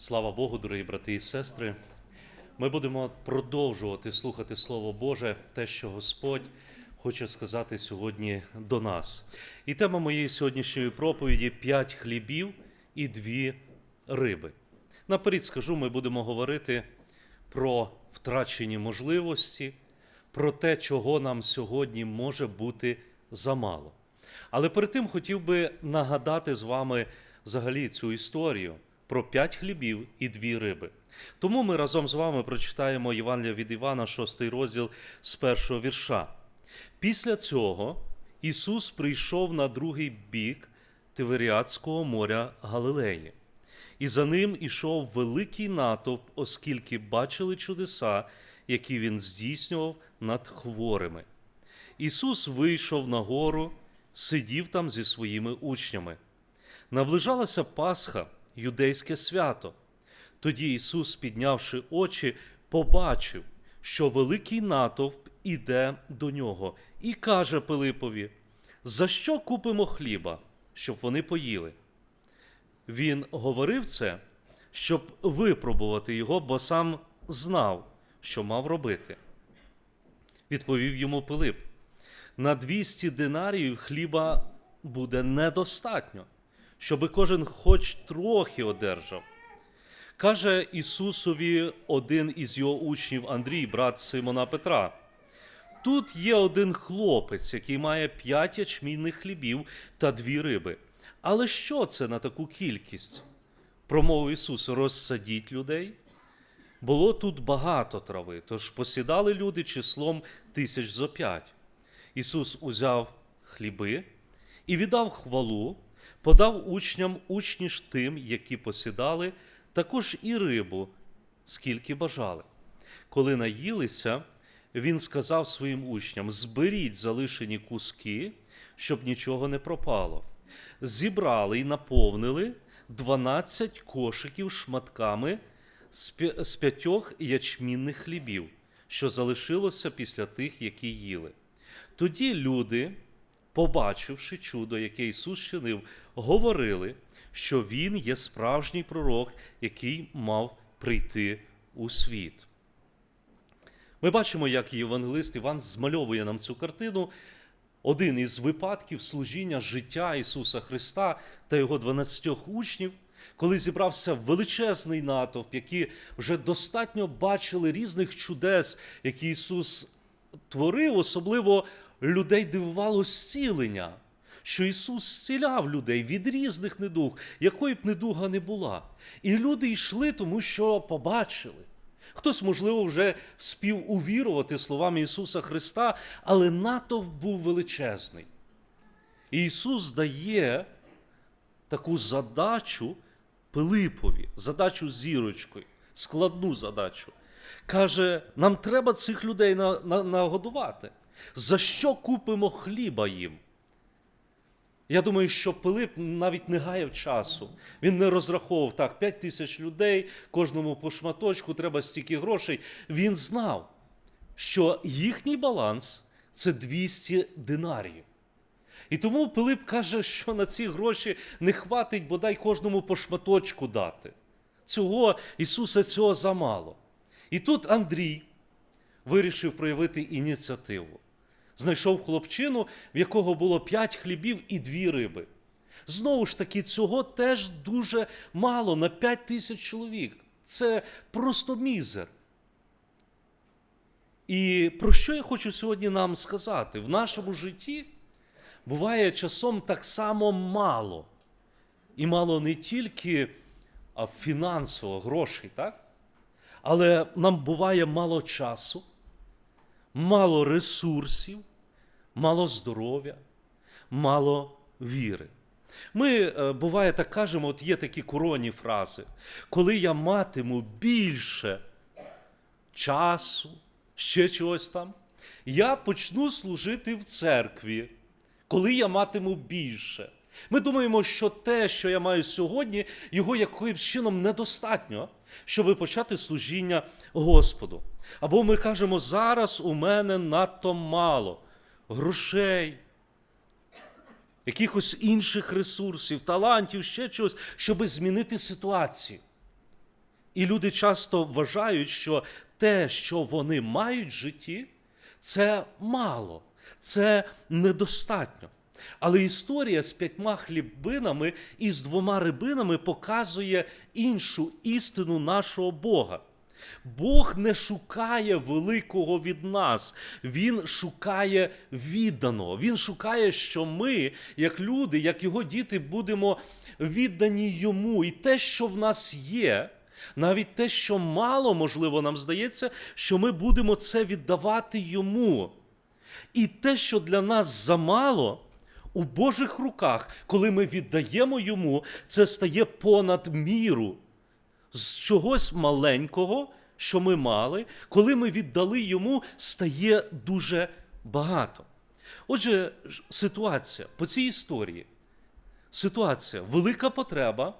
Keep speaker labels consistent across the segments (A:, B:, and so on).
A: Слава Богу, дорогі брати і сестри. Ми будемо продовжувати слухати Слово Боже, те, що Господь хоче сказати сьогодні до нас. І тема моєї сьогоднішньої проповіді п'ять хлібів і дві риби. Наперед скажу, ми будемо говорити про втрачені можливості, про те, чого нам сьогодні може бути замало. Але перед тим хотів би нагадати з вами взагалі цю історію про п'ять хлібів і дві риби. Тому ми разом з вами прочитаємо Євангелія від Івана, 6 розділ з першого вірша. Після цього Ісус прийшов на другий бік Тиверіадського моря Галилеї. І за ним ішов великий натовп, оскільки бачили чудеса, які він здійснював над хворими. Ісус вийшов на гору, сидів там зі своїми учнями. Наближалася Пасха, юдейське свято. Тоді Ісус, піднявши очі, побачив, що великий натовп іде до нього, і каже Пилипові: За що купимо хліба, щоб вони поїли? Він говорив це, щоб випробувати його, бо сам знав, що мав робити. Відповів йому Пилип: на 200 динаріїв хліба буде недостатньо, щоби кожен хоч трохи одержав. Каже Ісусові один із його учнів Андрій, брат Симона Петра. Тут є один хлопець, який має п'ять ячмінних хлібів та дві риби. Але що це на таку кількість? Промовив Ісус, розсадіть людей. Було тут багато трави, тож посідали люди числом тисяч зо п'ять. Ісус узяв хліби і віддав хвалу, подав учням учні ж тим, які посідали, також і рибу, скільки бажали. Коли наїлися, він сказав своїм учням: зберіть залишені куски, щоб нічого не пропало. Зібрали і наповнили 12 кошиків шматками з п'ятьох ячмінних хлібів, що залишилося після тих, які їли. Тоді люди, побачивши чудо, яке Ісус чинив, говорили, що Він є справжній пророк, який мав прийти у світ. Ми бачимо, як євангелист Іван змальовує нам цю картину. Один із випадків служіння життя Ісуса Христа та його 12 учнів, коли зібрався величезний натовп, які вже достатньо бачили різних чудес, які Ісус творив, особливо людей дивувало зцілення, що Ісус зціляв людей від різних недуг, якої б недуга не була. І люди йшли, тому що побачили. Хтось, можливо, вже спів увірувати словами Ісуса Христа, але натовп був величезний. І Ісус дає таку задачу Пилипові, задачу зірочкою, складну задачу. Каже, нам треба цих людей на- на- нагодувати. За що купимо хліба їм? Я думаю, що Пилип навіть не гаяв часу. Він не розраховував так, 5 тисяч людей, кожному по шматочку, треба стільки грошей. Він знав, що їхній баланс це 200 динарів. І тому Пилип каже, що на ці гроші не хватить бодай кожному по шматочку дати. Цього Ісуса цього замало. І тут Андрій вирішив проявити ініціативу. Знайшов хлопчину, в якого було п'ять хлібів і дві риби. Знову ж таки, цього теж дуже мало на п'ять тисяч чоловік. Це просто мізер. І про що я хочу сьогодні нам сказати? В нашому житті буває часом так само мало. І мало не тільки фінансово грошей, так? Але нам буває мало часу, мало ресурсів, мало здоров'я, мало віри. Ми, е, буває, так кажемо, от є такі коронні фрази. Коли я матиму більше часу, ще чогось там, я почну служити в церкві, коли я матиму більше. Ми думаємо, що те, що я маю сьогодні, його якимось чином недостатньо, щоб почати служіння Господу. Або ми кажемо, зараз у мене надто мало грошей, якихось інших ресурсів, талантів, ще чогось, щоб змінити ситуацію. І люди часто вважають, що те, що вони мають в житті, це мало, це недостатньо. Але історія з п'ятьма хлібинами і з двома рибинами показує іншу істину нашого Бога. Бог не шукає великого від нас, Він шукає відданого. Він шукає, що ми, як люди, як його діти, будемо віддані йому. І те, що в нас є, навіть те, що мало, можливо, нам здається, що ми будемо це віддавати йому. І те, що для нас замало, у Божих руках, коли ми віддаємо йому, це стає понад міру з чогось маленького, що ми мали, коли ми віддали йому, стає дуже багато. Отже, ситуація по цій історії. Ситуація велика потреба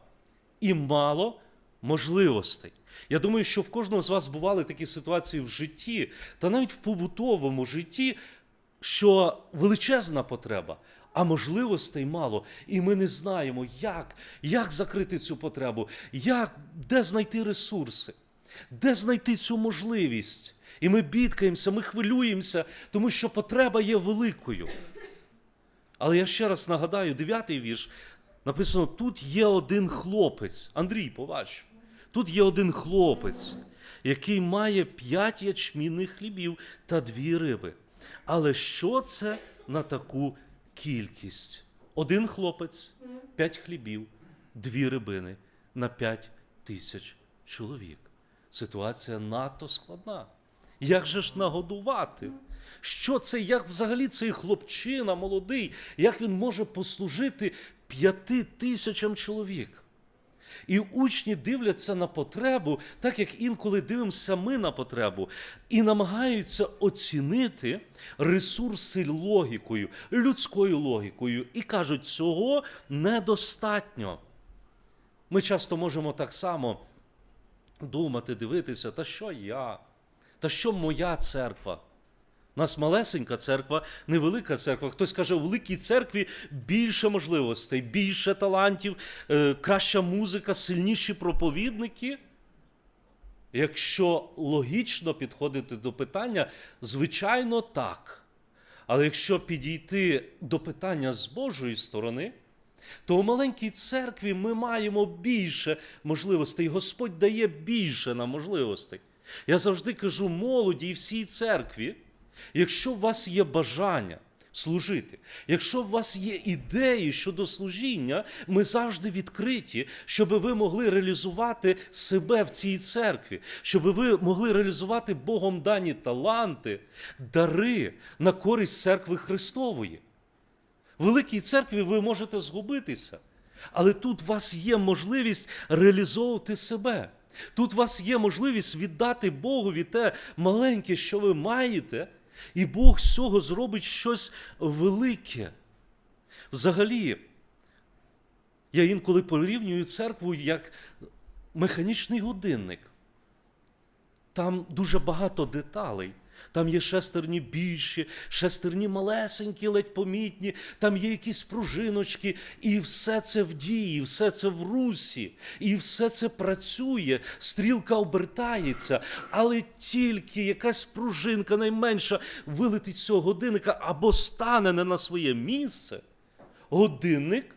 A: і мало можливостей. Я думаю, що в кожного з вас бували такі ситуації в житті, та навіть в побутовому житті, що величезна потреба, а можливостей мало. І ми не знаємо, як, як закрити цю потребу, як, де знайти ресурси, де знайти цю можливість. І ми бідкаємося, ми хвилюємося, тому що потреба є великою. Але я ще раз нагадаю, дев'ятий вірш написано: тут є один хлопець. Андрій, побач, тут є один хлопець, який має п'ять ячмінних хлібів та дві риби. Але що це на таку кількість? Один хлопець, п'ять хлібів, дві рибини на п'ять тисяч чоловік. Ситуація надто складна. Як же ж нагодувати? Що це, як взагалі цей хлопчина молодий, як він може послужити п'яти тисячам чоловік? І учні дивляться на потребу, так як інколи дивимося ми на потребу, і намагаються оцінити ресурси логікою, людською логікою, і кажуть, цього недостатньо. Ми часто можемо так само думати, дивитися, та що я, та що моя церква. У нас малесенька церква, невелика церква. Хтось каже, у великій церкві більше можливостей, більше талантів, е, краща музика, сильніші проповідники. Якщо логічно підходити до питання, звичайно, так. Але якщо підійти до питання з Божої сторони, то у маленькій церкві ми маємо більше можливостей. Господь дає більше нам можливостей. Я завжди кажу молоді і всій церкві, якщо у вас є бажання служити, якщо у вас є ідеї щодо служіння, ми завжди відкриті, щоб ви могли реалізувати себе в цій церкві, щоб ви могли реалізувати Богом дані таланти, дари на користь церкви Христової. В великій церкві ви можете згубитися, але тут у вас є можливість реалізовувати себе. Тут у вас є можливість віддати Богові те маленьке, що ви маєте, і Бог з цього зробить щось велике. Взагалі, я інколи порівнюю церкву як механічний годинник. Там дуже багато деталей. Там є шестерні більші, шестерні малесенькі, ледь помітні, там є якісь пружиночки, і все це в дії, все це в русі, і все це працює, стрілка обертається, але тільки якась пружинка найменша вилетить з цього годинника або стане не на своє місце, годинник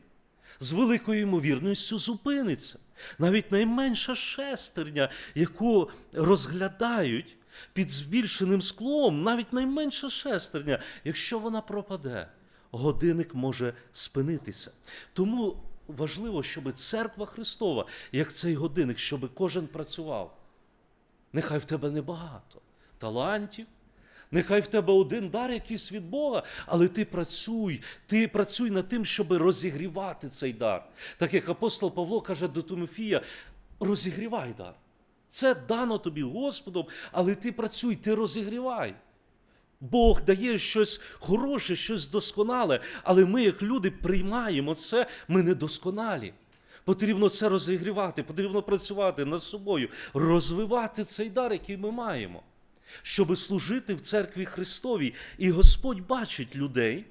A: з великою ймовірністю зупиниться. Навіть найменша шестерня, яку розглядають під збільшеним склом, навіть найменша шестерня, якщо вона пропаде, годинник може спинитися. Тому важливо, щоб церква Христова, як цей годинник, щоб кожен працював. Нехай в тебе небагато талантів, нехай в тебе один дар якийсь від Бога, але ти працюй, ти працюй над тим, щоб розігрівати цей дар. Так як апостол Павло каже до Тимофія: розігрівай дар. Це дано тобі Господом, але ти працюй, ти розігрівай. Бог дає щось хороше, щось досконале, але ми, як люди, приймаємо це, ми недосконалі. Потрібно це розігрівати, потрібно працювати над собою, розвивати цей дар, який ми маємо, щоб служити в церкві Христовій. І Господь бачить людей,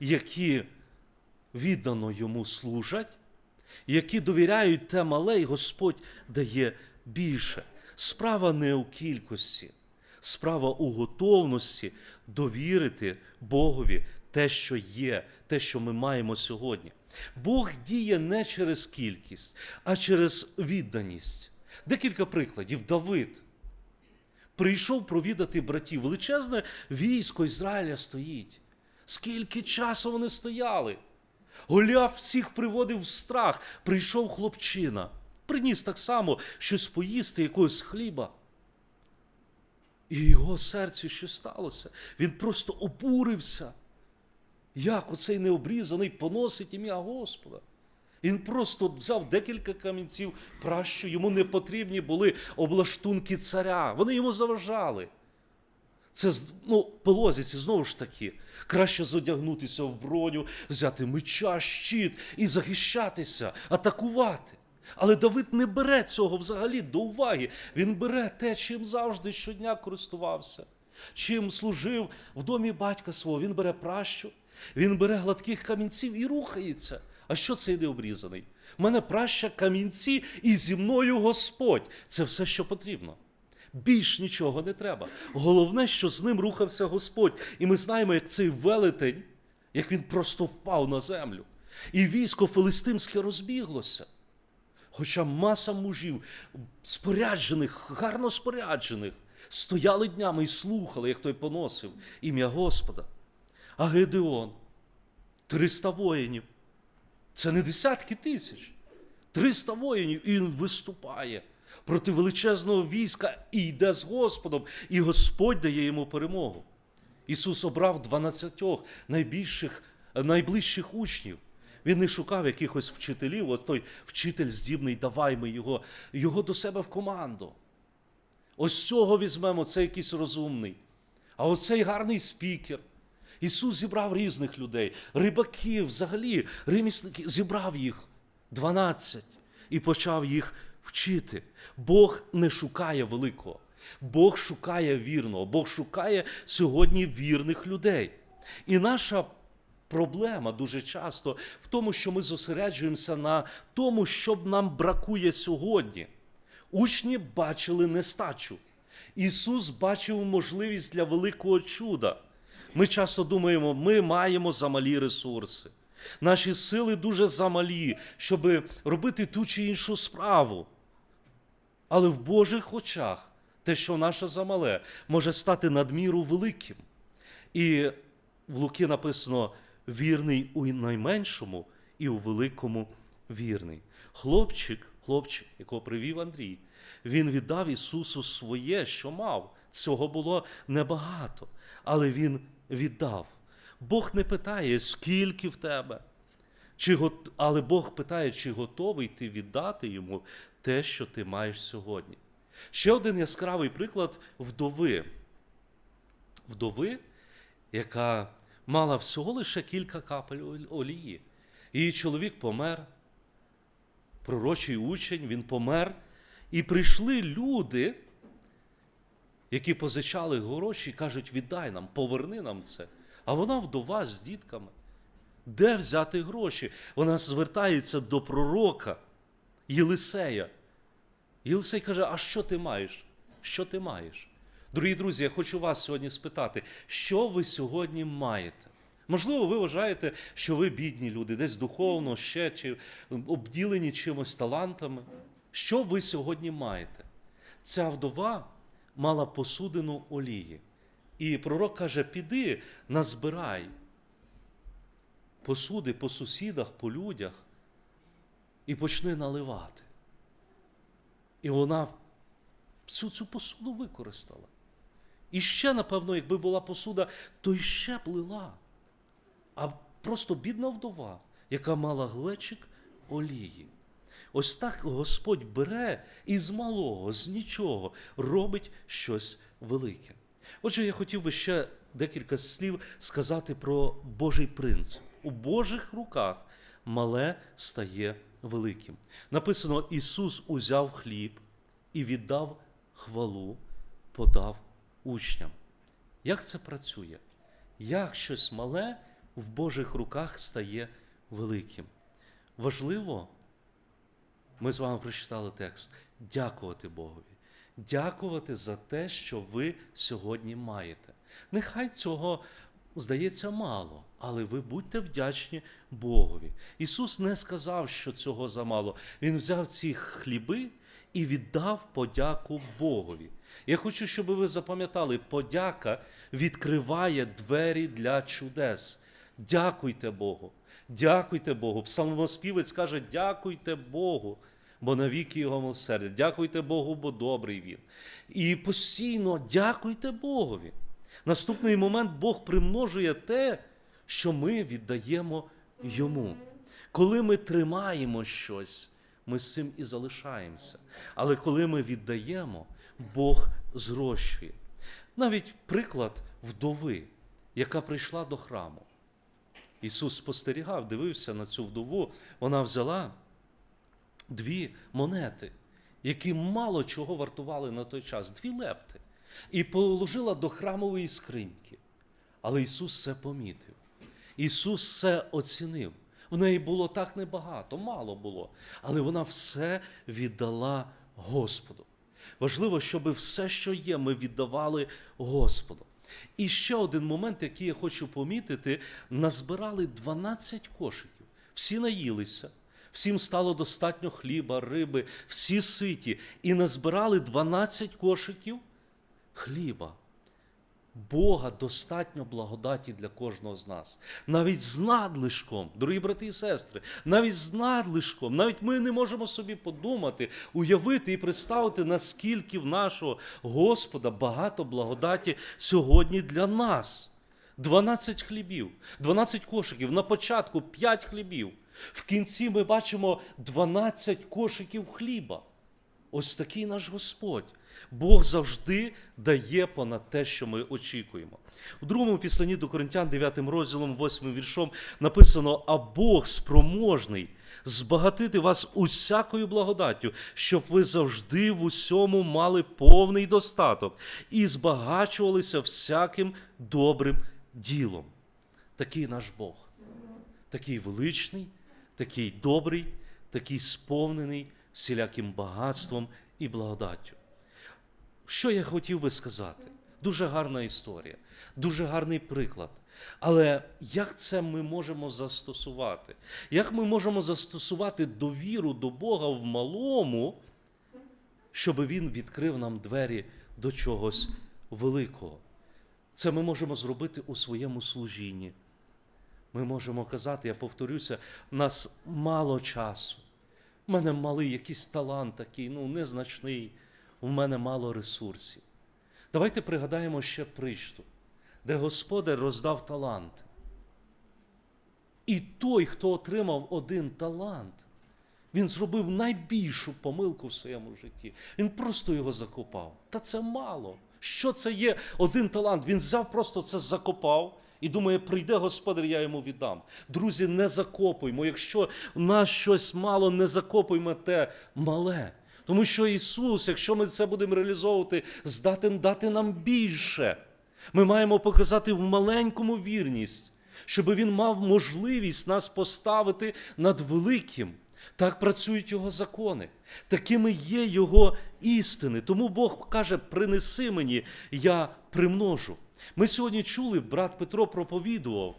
A: які віддано йому служать, які довіряють те мале, і Господь дає більше. Справа не у кількості, справа у готовності довірити Богові те, що є, те, що ми маємо сьогодні. Бог діє не через кількість, а через відданість. Декілька прикладів. Давид прийшов провідати братів. Величезне військо Ізраїля стоїть. Скільки часу вони стояли? Голіаф всіх приводив в страх. Прийшов хлопчина, приніс так само щось поїсти, якогось хліба. І його серцю що сталося? Він просто обурився. Як оцей необрізаний поносить ім'я Господа? Він просто взяв декілька камінців, пращо йому не потрібні були облаштунки царя. Вони йому заважали. Це ну, по лозіці, знову ж таки, краще зодягнутися в броню, взяти меча, щит і захищатися, атакувати. Але Давид не бере цього взагалі до уваги. Він бере те, чим завжди щодня користувався, чим служив в домі батька свого. Він бере пращу, він бере гладких камінців і рухається. А що це йде обрізаний? У мене праща камінці і зі мною Господь. Це все, що потрібно. Більш нічого не треба. Головне, що з ним рухався Господь. І ми знаємо, як цей велетень, як він просто впав на землю. І військо филистимське розбіглося. Хоча маса мужів, споряджених, гарно споряджених, стояли днями і слухали, як той поносив ім'я Господа. А Гедеон 300 воїнів. Це не десятки тисяч. 300 воїнів, і він виступає проти величезного війська і йде з Господом, і Господь дає йому перемогу. Ісус обрав 12 найбільших, найближчих учнів. Він не шукав якихось вчителів, от той вчитель здібний, давай ми його, його до себе в команду. Ось цього візьмемо, це якийсь розумний. А оцей гарний спікер. Ісус зібрав різних людей, рибаків, взагалі, ремісники, зібрав їх 12 і почав їх вчити. Бог не шукає великого, Бог шукає вірного, Бог шукає сьогодні вірних людей. І наша проблема дуже часто в тому, що ми зосереджуємося на тому, що нам бракує сьогодні. Учні бачили нестачу. Ісус бачив можливість для великого чуда. Ми часто думаємо, ми маємо замалі ресурси. Наші сили дуже замалі, щоб робити ту чи іншу справу. Але в Божих очах те, що наше замале, може стати надміру великим. І в Луки написано: вірний у найменшому і у великому вірний. Хлопчик, хлопчик, якого привів Андрій, він віддав Ісусу своє, що мав. Цього було небагато, але Він віддав. Бог не питає, скільки в тебе, чи, гот- але Бог питає, чи готовий ти віддати йому те, що ти маєш сьогодні. Ще один яскравий приклад вдови. Вдови, яка мала всього лише кілька капель олії. Її чоловік помер, пророчий учень, він помер. І прийшли люди, які позичали гроші, і кажуть, віддай нам, поверни нам це. А вона вдова з дітками. Де взяти гроші? Вона звертається до пророка Єлисея. Єлисей каже: А що ти маєш? Що ти маєш? Дорогі друзі, я хочу вас сьогодні спитати, що ви сьогодні маєте? Можливо, ви вважаєте, що ви бідні люди, десь духовно ще чи обділені чимось талантами. Що ви сьогодні маєте? Ця вдова мала посудину олії. І пророк каже: піди, назбирай посуди по сусідах, по людях і почни наливати. І вона всю цю посуду використала. І ще, напевно, якби була посуда, то й ще плила. А просто бідна вдова, яка мала глечик олії. Ось так Господь бере і з малого, з нічого робить щось велике. Отже, я хотів би ще декілька слів сказати про Божий принцип. У Божих руках мале стає великим. Написано: Ісус узяв хліб і віддав хвалу, подав учням. Як це працює? Як щось мале в Божих руках стає великим? Важливо Ми з вами прочитали текст. Дякувати Богові. Дякувати за те, що ви сьогодні маєте. Нехай цього здається мало, але ви будьте вдячні Богові. Ісус не сказав, що цього замало. Він взяв ці хліби і віддав подяку Богові. Я хочу, щоб ви запам'ятали, подяка відкриває двері для чудес. Дякуйте Богу. Дякуйте Богу. Псалмоспівець каже: дякуйте Богу, бо навіки його милосердя. Дякуйте Богу, бо добрий він. І постійно дякуйте Богові. Наступний момент Бог примножує те, що ми віддаємо йому. Коли ми тримаємо щось, ми з цим і залишаємося. Але коли ми віддаємо, Бог зрощує. Навіть приклад вдови, яка прийшла до храму. Ісус спостерігав, дивився на цю вдову, вона взяла дві монети, які мало чого вартували на той час, дві лепти, і положила до храмової скриньки. Але Ісус це помітив. Ісус це оцінив. В неї було так небагато, мало було, але вона все віддала Господу. Важливо, щоб все, що є, ми віддавали Господу. І ще один момент, який я хочу помітити: назбирали 12 кошиків. Всі наїлися, всім стало достатньо хліба, риби, всі ситі. І назбирали 12 кошиків хліба. Бога достатньо благодаті для кожного з нас. Навіть з надлишком, дорогі брати і сестри, навіть з надлишком, навіть ми не можемо собі подумати, уявити і представити, наскільки в нашого Господа багато благодаті сьогодні для нас. 12 хлібів, 12 кошиків, на початку 5 хлібів. В кінці ми бачимо 12 кошиків хліба. Ось такий наш Господь. Бог завжди дає понад те, що ми очікуємо. У другому післанні до Коринтян, 9 розділом, 8 віршом написано: А Бог спроможний збагатити вас усякою благодаттю, щоб ви завжди в усьому мали повний достаток і збагачувалися всяким добрим ділом. Такий наш Бог, такий величний, такий добрий, такий сповнений всіляким багатством і благодаттю. Що я хотів би сказати? Дуже гарна історія, дуже гарний приклад. Але як це ми можемо застосувати? Як ми можемо застосувати довіру до Бога в малому, щоб Він відкрив нам двері до чогось великого? Це ми можемо зробити у своєму служінні. Ми можемо казати, я повторюся, в нас мало часу. У мене малий якийсь талант такий, ну незначний в мене мало ресурсів. Давайте пригадаємо ще причту, де Господар роздав таланти. І той, хто отримав один талант, він зробив найбільшу помилку в своєму житті. Він просто його закопав. Та це мало. Що це є один талант? Він взяв, просто це закопав. І думає, прийде господар, я йому віддам. Друзі, не закопуймо. Якщо в нас щось мало, не закопуймо те мале. Тому що Ісус, якщо ми це будемо реалізовувати, здатен дати нам більше. Ми маємо показати в маленькому вірність, щоб Він мав можливість нас поставити над великим. Так працюють Його закони. Такими є Його істини. Тому Бог каже: принеси мені, я примножу. Ми сьогодні чули, брат Петро проповідував.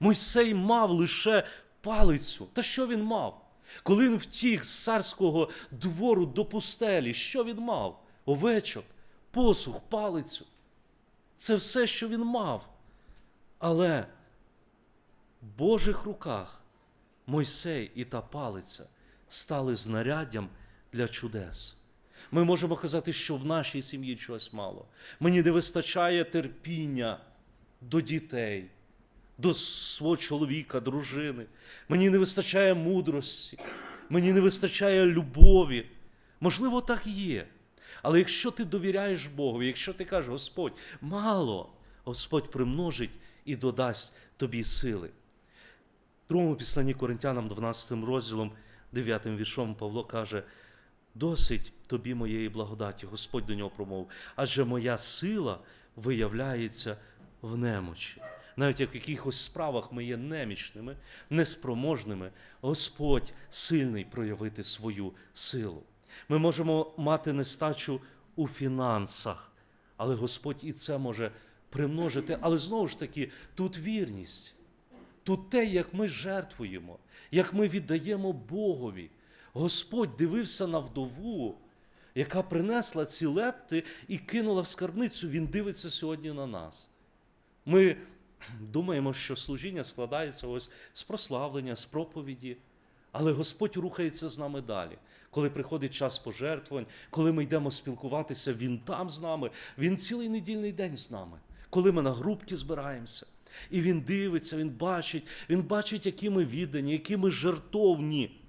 A: Мойсей мав лише палицю. Та що він мав? Коли він втік з царського двору до пустелі, що він мав? Овечок, посух, палицю. Це все, що він мав. Але в Божих руках Мойсей і та палиця стали знаряддям для чудес. Ми можемо казати, що в нашій сім'ї чогось мало. Мені не вистачає терпіння до дітей до свого чоловіка, дружини. Мені не вистачає мудрості, мені не вистачає любові. Можливо, так і є. Але якщо ти довіряєш Богу, якщо ти кажеш, Господь, мало, Господь примножить і додасть тобі сили. В другому післанні Коринтянам, 12 розділом, 9 віршом Павло каже: досить тобі моєї благодаті, Господь до нього промовив, адже моя сила виявляється в немочі. Навіть в якихось справах ми є немічними, неспроможними, Господь сильний проявити свою силу. Ми можемо мати нестачу у фінансах, але Господь і це може примножити. Але знову ж таки, тут вірність, тут те, як ми жертвуємо, як ми віддаємо Богові. Господь дивився на вдову, яка принесла ці лепти і кинула в скарбницю. Він дивиться сьогодні на нас. Ми думаємо, що служіння складається ось з прославлення, з проповіді. Але Господь рухається з нами далі. Коли приходить час пожертвувань, коли ми йдемо спілкуватися, Він там з нами, Він цілий недільний день з нами. Коли ми на групки збираємося, і Він дивиться, Він бачить, Він бачить, які ми віддані, які ми жертовні.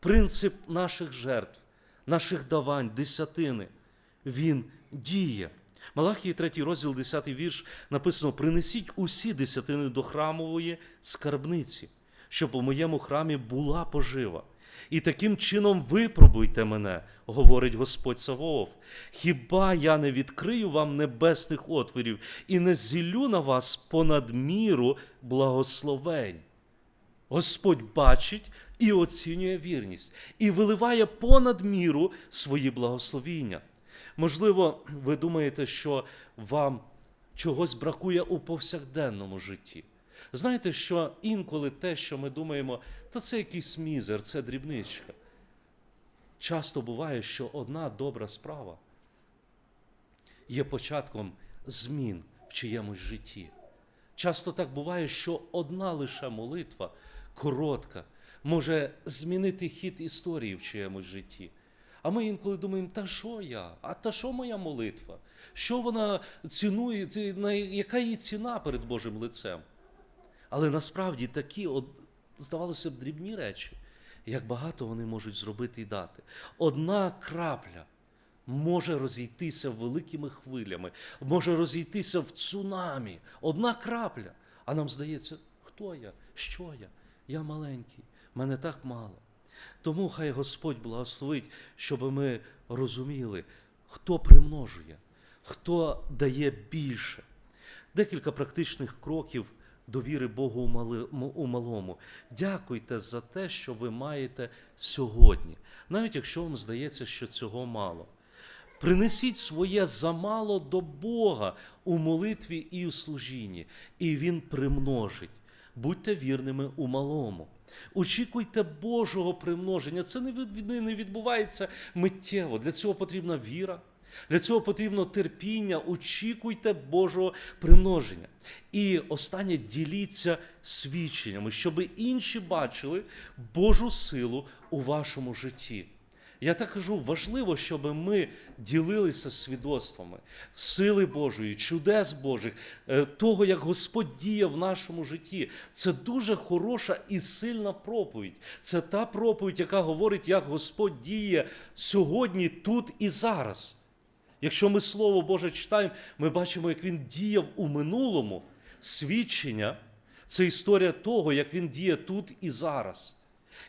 A: Принцип наших жертв, наших давань, десятини, він діє. Малахії 3 розділ, 10 вірш написано: принесіть усі десятини до храмової скарбниці, щоб у моєму храмі була пожива. І таким чином випробуйте мене, говорить Господь Савоов. Хіба я не відкрию вам небесних отворів і не зілю на вас понад міру благословень? Господь бачить і оцінює вірність, і виливає понад міру свої благословіння. Можливо, ви думаєте, що вам чогось бракує у повсякденному житті. Знаєте, що інколи те, що ми думаємо, та це якийсь мізер, це дрібничка. Часто буває, що одна добра справа є початком змін в чиємусь житті. Часто так буває, що одна лише молитва коротка може змінити хід історії в чиємусь житті. А ми інколи думаємо, та що я? А та що моя молитва? Що вона цінує, яка її ціна перед Божим лицем? Але насправді такі, от, здавалося б, дрібні речі, як багато вони можуть зробити і дати. Одна крапля може розійтися великими хвилями, може розійтися в цунамі. Одна крапля. А нам здається, хто я? Що я? Я маленький, мене так мало. Тому хай Господь благословить, щоб ми розуміли, хто примножує, хто дає більше. Декілька практичних кроків довіри Богу у малому. Дякуйте за те, що ви маєте сьогодні, навіть якщо вам здається, що цього мало. Принесіть своє замало до Бога у молитві і у служінні, і Він примножить. Будьте вірними у малому. Очікуйте Божого примноження. Це не відбувається миттєво. Для цього потрібна віра, для цього потрібно терпіння. Очікуйте Божого примноження. І останнє діліться свідченнями, щоб інші бачили Божу силу у вашому житті. Я так кажу, важливо, щоб ми ділилися свідоцтвами сили Божої, чудес Божих, е, того, як Господь діє в нашому житті. Це дуже хороша і сильна проповідь. Це та проповідь, яка говорить, як Господь діє сьогодні, тут і зараз. Якщо ми Слово Боже читаємо, ми бачимо, як Він діяв у минулому. Свідчення це історія того, як Він діє тут і зараз.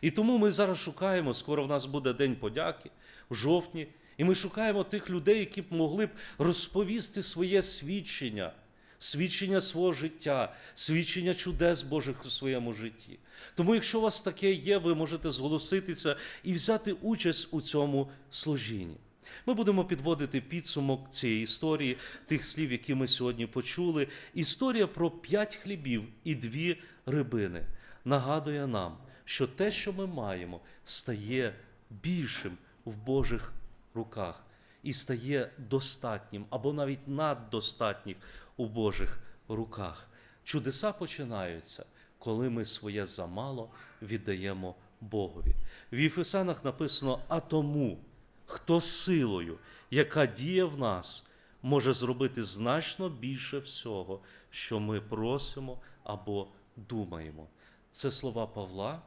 A: І тому ми зараз шукаємо, скоро в нас буде День подяки в жовтні, і ми шукаємо тих людей, які б могли б розповісти своє свідчення, свідчення свого життя, свідчення чудес Божих у своєму житті. Тому, якщо у вас таке є, ви можете зголоситися і взяти участь у цьому служінні. Ми будемо підводити підсумок цієї історії, тих слів, які ми сьогодні почули. Історія про п'ять хлібів і дві рибини нагадує нам, що те, що ми маємо, стає більшим в Божих руках і стає достатнім або навіть наддостатнім у Божих руках. Чудеса починаються, коли ми своє замало віддаємо Богові. В Єфесанах написано: а тому, хто силою, яка діє в нас, може зробити значно більше всього, що ми просимо або думаємо. Це слова Павла,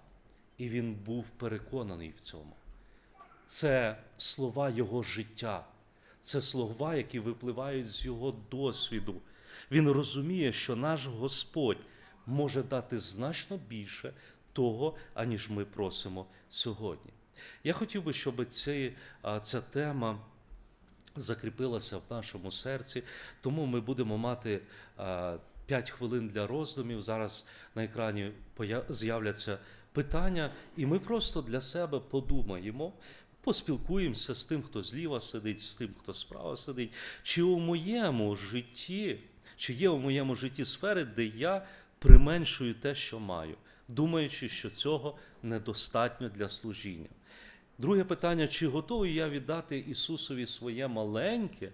A: і він був переконаний в цьому. Це слова його життя, це слова, які випливають з його досвіду. Він розуміє, що наш Господь може дати значно більше того, аніж ми просимо сьогодні. Я хотів би, щоб ці, ця тема закріпилася в нашому серці, тому ми будемо мати 5 хвилин для роздумів. Зараз на екрані з'являться питання, і ми просто для себе подумаємо. Поспілкуємося з тим, хто зліва сидить, з тим, хто справа сидить. Чи у моєму житті, чи є у моєму житті сфери, де я применшую те, що маю, думаючи, що цього недостатньо для служіння. Друге питання: чи готовий я віддати Ісусові своє маленьке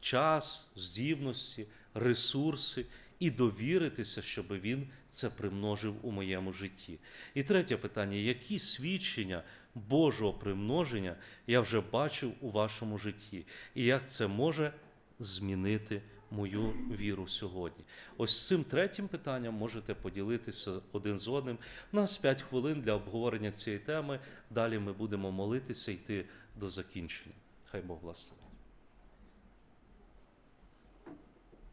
A: час, здібності, ресурси і довіритися, щоб Він це примножив у моєму житті? І третє питання: які свідчення Божого примноження я вже бачив у вашому житті, і як це може змінити мою віру сьогодні? Ось цим третім питанням можете поділитися один з одним. У нас 5 хвилин для обговорення цієї теми. Далі ми будемо молитися йти до закінчення. Хай Бог благословить.